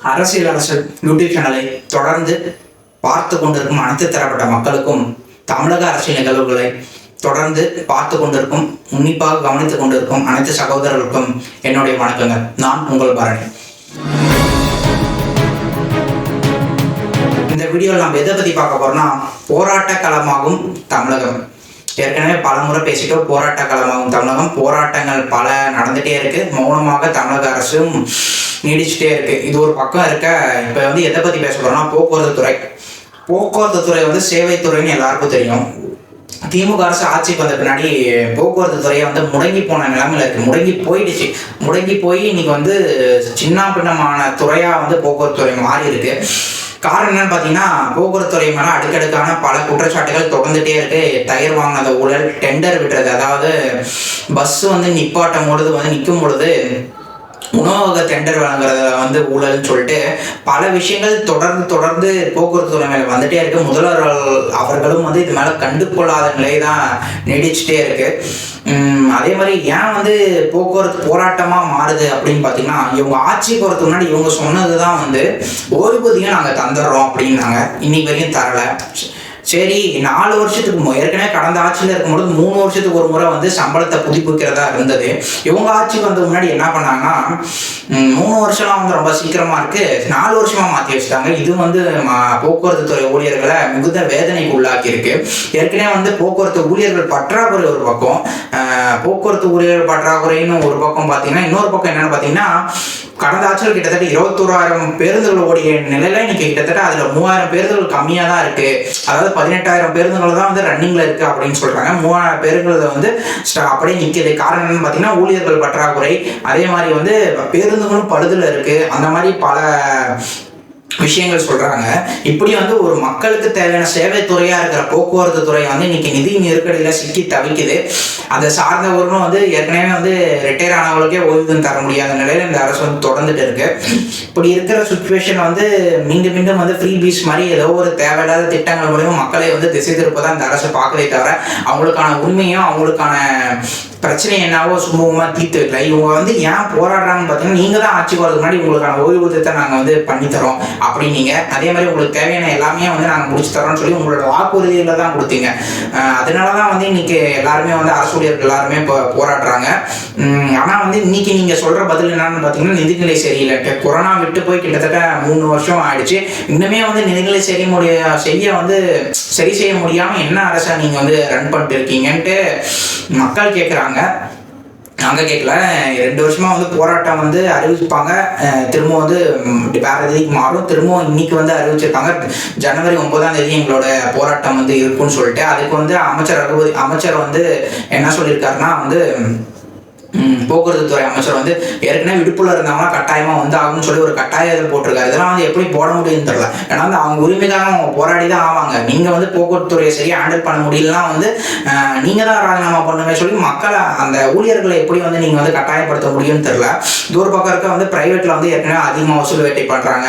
அரசியல் அரசல் யூடியூப் சேனலை தொடர்ந்து பார்த்து கொண்டிருக்கும் அனைத்து தரப்பட்ட மக்களுக்கும் தமிழக அரசியல் நிகழ்வுகளை தொடர்ந்து பார்த்து கொண்டிருக்கும் உன்னிப்பாக கவனித்துக் கொண்டிருக்கும் அனைத்து சகோதரர்களுக்கும் என்னுடைய வணக்கங்கள். நான் உங்கள் பரணி. இந்த வீடியோவில் நம்ம எதை பற்றி பார்க்க போகிறோம்னா போராட்ட களமாகும் தமிழகம். ஏற்கனவே பல முறை பேசிட்டோம் போராட்ட களமாகும் தமிழகம். போராட்டங்கள் பல நடந்துகிட்டே இருக்கு. மௌனமாக தமிழக அரசும் நீடிச்சுட்டே இருக்கு. இது ஒரு பக்கம் இருக்க இப்போ வந்து எதை பற்றி பேச போறோம்னா போக்குவரத்து துறை. போக்குவரத்து துறை வந்து சேவை துறைன்னு எல்லாருக்கும் தெரியும். திமுக அரசு ஆட்சிக்கு வந்த பின்னாடி போக்குவரத்து துறையை வந்து முடங்கி போன நிலைமையில் இருக்குது முடங்கி போயிடுச்சு. முடங்கி போய் இன்றைக்கி வந்து சின்ன பின்னமான துறையாக வந்து போக்குவரத்து துறை மாறி இருக்குது காரணம் என்னன்னு பார்த்தீங்கன்னா போக்குவரத்து துறை மேலே அடுக்கடுக்கான பல குற்றச்சாட்டுகள் தொடர்ந்துட்டே இருக்கு. டயர் வாங்கினத ஊழல் டெண்டர் விடுறது அதாவது பஸ் வந்து நிப்பாட்டும் பொழுது வந்து நிற்கும் பொழுது உணவக டெண்டர் வழங்குறத வந்து ஊழல்னு சொல்லிட்டு பல விஷயங்கள் தொடர்ந்து தொடர்ந்து போக்குவரத்து துறை மேலே வந்துட்டே இருக்கு. முதல்வர்கள் அவர்களும் வந்து இது மேலே கண்டுகொள்ளாத நிலை தான் நீடிச்சுட்டே இருக்கு. அதே மாதிரி ஏன் வந்து போக்குவரத்து போராட்டமாக மாறுது அப்படின்னு பார்த்தீங்கன்னா இவங்க ஆட்சி போகிறதுக்கு முன்னாடி இவங்க சொன்னது தான் வந்து ஓய்வூதியம் நாங்கள் தந்துடுறோம் அப்படின்னாங்க. இன்னைக்கு வரைக்கும் தரலை. சரி நாலு வருஷத்துக்கு ஏற்கனவே கடந்த ஆட்சியில் இருக்கும்போது மூணு வருஷத்துக்கு ஒரு முறை வந்து சம்பளத்தை புதுப்பிக்கிறதா இருந்தது. இவங்க ஆட்சிக்கு வந்த முன்னாடி என்ன பண்ணாங்கன்னா மூணு வருஷம்லாம் வந்து ரொம்ப சீக்கிரமா இருக்கு. நாலு வருஷமா மாற்றி வச்சுட்டாங்க. இது வந்து போக்குவரத்து துறை ஊழியர்களை மிகுந்த வேதனைக்கு உள்ளாக்கி இருக்கு ஏற்கனவே வந்து போக்குவரத்து ஊழியர்கள் பற்றாக்குறை ஒரு பக்கம் போக்குவரத்து ஊழியர்கள் பற்றாக்குறைன்னு ஒரு பக்கம் பார்த்தீங்கன்னா இன்னொரு பக்கம் என்னன்னு பார்த்தீங்கன்னா கடந்த ஆட்சியில் கிட்டத்தட்ட இருபத்தோராயிரம் பேருந்துகள் ஓடிய நிலையில இன்னைக்கு கிட்டத்தட்ட அதுல மூவாயிரம் பேருந்துகள் கம்மியா தான் இருக்கு. அதாவது பதினெட்டாயிரம் பேருந்துகள் தான் வந்து ரன்னிங்ல இருக்கு அப்படின்னு சொல்றாங்க. மூவாயிரம் பேருங்கிறத வந்து அப்படியே நிற்கிது காரணம் என்னன்னு பாத்தீங்கன்னா ஊழியர்கள் பற்றாக்குறை. அதே மாதிரி வந்து பேருந்துகளும் பழுதுல இருக்கு. அந்த மாதிரி பல விஷயங்கள் சொல்கிறாங்க இப்படி வந்து ஒரு மக்களுக்கு தேவையான சேவை துறையாக இருக்கிற போக்குவரத்து துறை வந்து இன்னைக்கு நிதி நெருக்கடியில் சிக்கி தவிக்குது. அதை சார்ந்தவர்களும் வந்து ஏற்கனவே வந்து ரிட்டையர் ஆனவங்களுக்கே ஓய்வூதியம் தர முடியாத நிலையில் இந்த அரசு வந்து தொடர்ந்துட்டு இருக்கு. இப்படி இருக்கிற சுச்சுவேஷன் வந்து மீண்டும் மீண்டும் வந்து ஃப்ரீ பீஸ் மாதிரி ஏதோ ஒரு தேவையில்லாத திட்டங்கள் மூலியமாக மக்களை வந்து திசை திருப்பதான் இந்த அரசு பார்க்கவே தவிர அவங்களுக்கான உண்மையும் அவங்களுக்கான பிரச்சனை என்னவோ சுமூகமாக தீர்த்து வைக்கல. இவங்க வந்து ஏன் போராடுறாங்கன்னு பார்த்தீங்கன்னா நீங்கள் தான் ஆட்சிக்கு வரதுக்கு முன்னாடி உங்களுக்கான ஓய்வூதியத்தை நாங்கள் வந்து பண்ணி தரோம் அப்படின்னீங்க அதே மாதிரி உங்களுக்கு தேவையான எல்லாமே வந்து நாங்கள் முடிச்சு தரோம்னு சொல்லி உங்களோட வாக்குறுதியில் தான் கொடுத்தீங்க. அதனால தான் வந்து இன்னைக்கு எல்லாருமே வந்து அரசு ஊழியர்கள் எல்லாருமே இப்போ போராடுறாங்க. ஆனால் வந்து இன்னைக்கு நீங்கள் சொல்கிற பதில் என்னன்னு பார்த்தீங்கன்னா நிதிநிலை சரியில்லை. கொரோனா விட்டு போய் கிட்டத்தட்ட மூணு வருஷம் ஆயிடுச்சு. இன்னுமே வந்து நிதிநிலை சரி முடிய செய்ய வந்து சரி செய்ய முடியாமல் என்ன அரசை நீங்கள் வந்து ரன் பண்ணிட்டு இருக்கீங்கன்ட்டு மக்கள் கேட்குறாங்க நாங்கள் கேட்கல ரெண்டு வருஷமாக வந்து போராட்டம் வந்து அறிவிப்பாங்க. திரும்ப வந்து வேற தேதிக்கு மாறும். திரும்பவும் இன்னைக்கு வந்து அறிவிச்சிருக்காங்க. ஜனவரி ஒன்பதாம் தேதி எங்களோட போராட்டம் வந்து இருக்கும்னு சொல்லிட்டு அதுக்கு வந்து அமைச்சர் ரகுபதி அமைச்சர் வந்து என்ன சொல்லியிருக்காருன்னா வந்து போக்குவரத்து துறை அமைச்சர் வந்து ஏற்கனவே விடுப்புல இருந்தவங்க கட்டாயமா வந்து ஆகும்னு சொல்லி ஒரு கட்டாய இதில் போட்டிருக்காரு. இதெல்லாம் வந்து எப்படி போட முடியும்னு தெரியல. ஏன்னா வந்து அவங்க உரிமைக்காக அவங்க போராடி தான் ஆவாங்க. நீங்க வந்து போக்குவரத்து துறையை சரியா ஹேண்டில் பண்ண முடியலன்னா வந்து நீங்கள் நீங்க தான் ராஜினாமா பண்ணுமே சொல்லி மக்களை அந்த ஊழியர்களை எப்படி வந்து நீங்க வந்து கட்டாயப்படுத்த முடியும்னு தெரியல. தூர பக்கம் இருக்க வந்து பிரைவேட்ல வந்து ஏற்கனவே அதிகமாக வசூல் வேட்டை பண்றாங்க.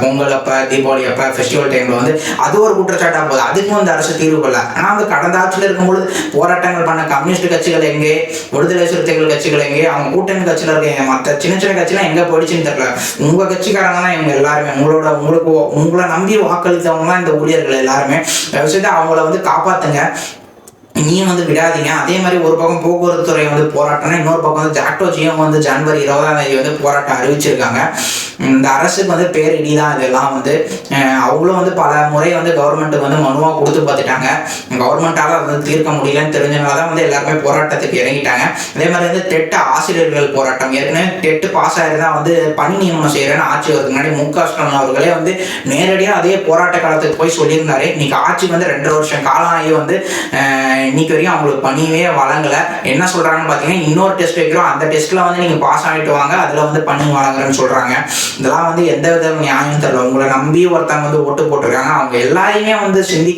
பொங்கல் அப்ப தீபாவளி அப்ப ஃபெஸ்டிவல் டைம்ல வந்து அது ஒரு குற்றச்சாட்டா போகுது. அதுக்கும் வந்து அரசு தீர்வு கொள்ள ஆனா வந்து கடந்த ஆட்சியில் இருக்கும்பொழுது போராட்டங்கள் பண்ண கம்யூனிஸ்ட் கட்சிகள் எங்கே? விடுதலை சிறுத்தைகள் கட்சிகள் எங்கே? அவங்க கூட்டணி கட்சியில் இருக்க மற்ற சின்ன சின்ன கட்சிலாம் எங்க போயிடுச்சுன்னு தெரியல. உங்க கட்சிக்காரங்க தான் இவங்க எல்லாருமே. உங்களோட உங்களுக்கு உங்களை நம்பி வாக்களித்தவங்க தான் இந்த ஊழியர்கள் எல்லாருமே. விஷயத்தை அவங்கள வந்து காப்பாத்துங்க. நீயும் வந்து விடாதீங்க. அதே மாதிரி ஒரு பக்கம் போக்குவரத்து துறை வந்து போராட்டம்னா இன்னொரு பக்கம் வந்து ஜாக்டோஜியும் வந்து ஜனவரி இருபதாம் தேதி வந்து போராட்டம் அறிவிச்சிருக்காங்க. இந்த அரசுக்கு வந்து பேரிடி தான் இதெல்லாம் வந்து அவ்வளோ அவங்களும் வந்து பல முறை வந்து கவர்மெண்ட்டுக்கு வந்து மனுவாக கொடுத்து பார்த்துட்டாங்க. கவர்மெண்ட்டால் அதை வந்து தீர்க்க முடியலன்னு தெரிஞ்சனால தான் வந்து எல்லாருமே போராட்டத்துக்கு இறங்கிட்டாங்க. அதே மாதிரி வந்து தெட்டு ஆசிரியர்கள் போராட்டம். ஏற்கனவே டெட்டு பாஸ் ஆயிருந்தா வந்து பணி நியமனம் செய்கிறேன்னு ஆட்சி வரதுக்கு முன்னாடி மு க ஸ்டாலின் அவர்களே வந்து நேரடியாக அதே போராட்ட காலத்துக்கு போய் சொல்லியிருந்தாரு. இன்னைக்கு ஆட்சி வந்து ரெண்டரை வருஷம் காலம் ஆகி வந்து இன்னைக்கு வரைக்கும் அவங்களுக்கு பணியே வழங்கல. என்ன சொல்றாங்கன்னு பார்த்தீங்கன்னா இன்னொரு டெஸ்ட் வைக்கிறோம். அந்த டெஸ்ட்ல வந்து நீங்க பாஸ் ஆகிட்டு வாங்க. அதுல வந்து பணி வழங்குறேன்னு சொல்றாங்க. இதெல்லாம் வந்து எந்த வித நியாயம் தெரியல. உங்களை நம்பி ஒருத்தவங்க வந்து ஓட்டு போட்டிருக்காங்க. அவங்க எல்லாரையுமே வந்து சிந்தி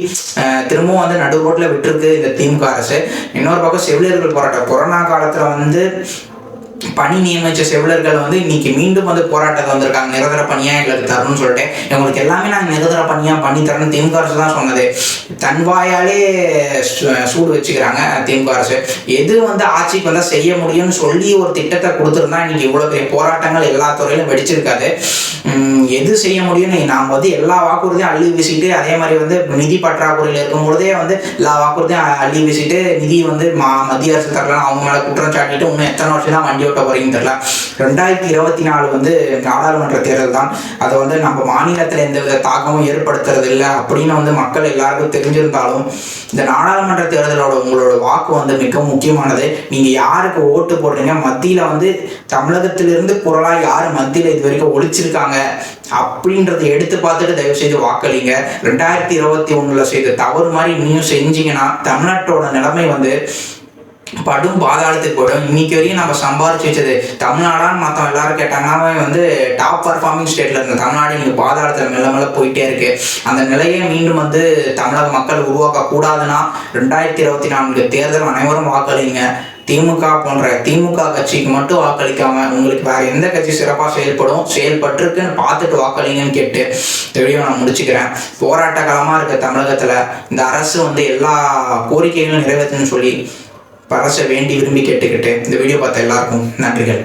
திரும்பவும் வந்து நடு ரோட்ல விட்டுருக்கு இந்த திமுக அரசு. இன்னொரு பக்கம் செவிலியர்கள் போராட்டம். கொரோனா காலத்துல வந்து பணி நியமிச்ச செவிலர்கள் வந்து இன்னைக்கு மீண்டும் வந்து போராட்டத்தை வந்திருக்காங்க. நிரந்தர பணியாக எங்களுக்கு தரணும்னு சொல்லிட்டு. எங்களுக்கு எல்லாமே நாங்கள் நிரந்தர பணியாக பண்ணி தரணும் திமுக அரசு தான் சொன்னது. தன் வாயாலே சூடு வச்சுக்கிறாங்க திமுக அரசு. எது வந்து ஆட்சிக்கு வந்தால் செய்ய முடியும்னு சொல்லி ஒரு திட்டத்தை கொடுத்துருந்தா இன்னைக்கு இவ்வளோ பெரிய போராட்டங்கள் எல்லா துறையிலும் வெடிச்சிருக்காது. எது செய்ய முடியும்னு நாம் வந்து எல்லா வாக்குறுதியும் அள்ளி வீசிட்டு அதே மாதிரி வந்து நிதி பற்றாக்குறையில் இருக்கும் பொழுதே வந்து எல்லா வாக்குறுதியும் அள்ளி வீசிட்டு நிதி வந்து மா மத்திய அரசு தரலாம் அவங்க மேலே குற்றம் சாட்டிட்டு இன்னும் எத்தனை வருஷம் தான் வண்டி ஓட்ட போறீங்கன்னு தெரியல. ரெண்டாயிரத்தி இருபத்தி நாலு வந்து நாடாளுமன்ற தேர்தல் தான். அதை வந்து நம்ம மாநிலத்தில் எந்த வித தாக்கமும் ஏற்படுத்துறது இல்லை அப்படின்னு வந்து மக்கள் எல்லாருக்கும் தெரிஞ்சிருந்தாலும் இந்த நாடாளுமன்ற தேர்தலோட உங்களோட வாக்கு வந்து மிக முக்கியமானது. நீங்கள் யாருக்கு ஓட்டு போடுறீங்க? மத்தியில் வந்து தமிழகத்திலிருந்து குரலாக யார் மத்தியில் இது வரைக்கும் ஒழிச்சிருக்காங்க? அப்படின்றத எடுத்து பார்த்துட்டு தயவு செய்து வாக்களிங்க. ரெண்டாயிரத்தி இருபத்தி ஒன்றில் செய்த தவறு மாதிரி இன்னும் செஞ்சீங்கன்னா தமிழ்நாட்டோட நிலைமை வந்து படும் பாதாளத்துக்கு போயிடும் இன்னைக்கு வரையும் நம்ம சம்பாரிச்சு வச்சது தமிழ்நாடான்னு மற்றவங்க எல்லாரும் கேட்டாங்கன்னா வந்து டாப் பர்ஃபார்மிங் ஸ்டேட்ல இருந்த தமிழ்நாடு இன்னைக்கு பாதாளத்தில் மெல்ல மெல்ல போயிட்டே இருக்கு. அந்த நிலையை மீண்டும் வந்து தமிழக மக்கள் உருவாக்க கூடாதுன்னா ரெண்டாயிரத்தி இருபத்தி நான்கு தேர்தல் அனைவரும் வாக்களிங்க. திமுக போன்ற திமுக கட்சிக்கு மட்டும் வாக்களிக்காம உங்களுக்கு வேற எந்த கட்சி சிறப்பாக செயல்படும் செயல்பட்டுருக்குன்னு பார்த்துட்டு வாக்களிங்கன்னு கேட்டு தெளிவாக நான் முடிச்சுக்கிறேன். போராட்ட காலமாக இருக்க தமிழகத்தில் இந்த அரசு வந்து எல்லா கோரிக்கைகளும் நிறைவேற்றுன்னு சொல்லி பரச வேண்டி விரும்பி கேட்டுக்கிட்டு இந்த வீடியோ பார்த்த எல்லாருக்கும் நன்றிகள்.